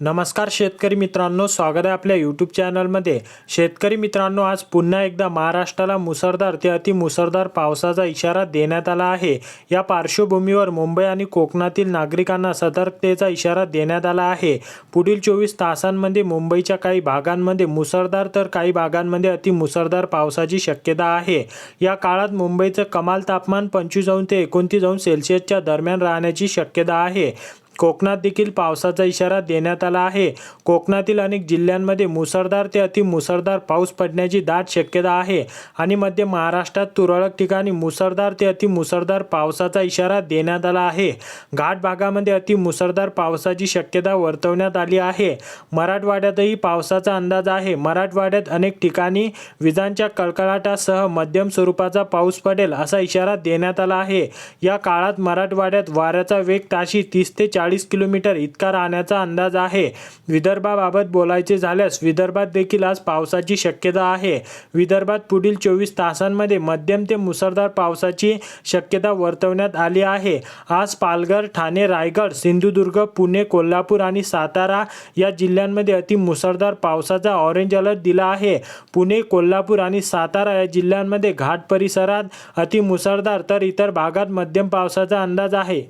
नमस्कार शेतकरी मित्रांनो स्वागत आहे आपल्या यूट्यूब चॅनलमध्ये शेतकरी मित्रांनो आज पुन्हा एकदा महाराष्ट्राला मुसळधार ते अति मुसळधार पावसाचा इशारा देण्यात आला आहे. या पार्श्वभूमीवर मुंबई आणि कोकणातील नागरिकांना सतर्कतेचा इशारा देण्यात आला आहे. पुढील चोवीस तासांमध्ये मुंबईच्या काही भागांमध्ये मुसळधार तर काही भागांमध्ये अति मुसळधार पावसाची शक्यता आहे. या काळात मुंबईचं कमाल तापमान पंचवीस अंश ते एकोणतीस अंश सेल्सिअसच्या दरम्यान राहण्याची शक्यता आहे. कोकणात देखील पावसाचा इशारा देण्यात आला आहे. कोकणातील अनेक जिल्ह्यांमध्ये मुसळधार ते अति मुसळधार पाऊस पडण्याची दाट शक्यता आहे आणि मध्य महाराष्ट्रात तुरळक ठिकाणी मुसळधार ते अति मुसळधार पावसाचा इशारा देण्यात आला आहे. घाट भागामध्ये अति मुसळधार पावसाची शक्यता वर्तवण्यात आली आहे. मराठवाड्यातही पावसाचा अंदाज आहे. मराठवाड्यात अनेक ठिकाणी विजांच्या कडकडाटासह मध्यम स्वरूपाचा पाऊस पडेल असा इशारा देण्यात आला आहे. या काळात मराठवाड्यात वाऱ्याचा वेग ताशी तीस ते चाळीस चाळीस किलोमीटर इतका राहण्याचा अंदाज आहे. विदर्भाबाबत बोलायचे झाल्यास विदर्भात देखील आज पावसाची शक्यता आहे. विदर्भात पुढील चोवीस तासांमध्ये मध्यम ते मुसळधार पावसाची शक्यता वर्तवण्यात आली आहे. आज पालघर ठाणे रायगड सिंधुदुर्ग पुणे कोल्हापूर आणि सातारा या जिल्ह्यांमध्ये अति मुसळधार पावसाचा ऑरेंज अलर्ट दिला आहे. पुणे कोल्हापूर आणि सातारा या जिल्ह्यांमध्ये घाट परिसरात अति मुसळधार तर इतर भागात मध्यम पावसाचा अंदाज आहे.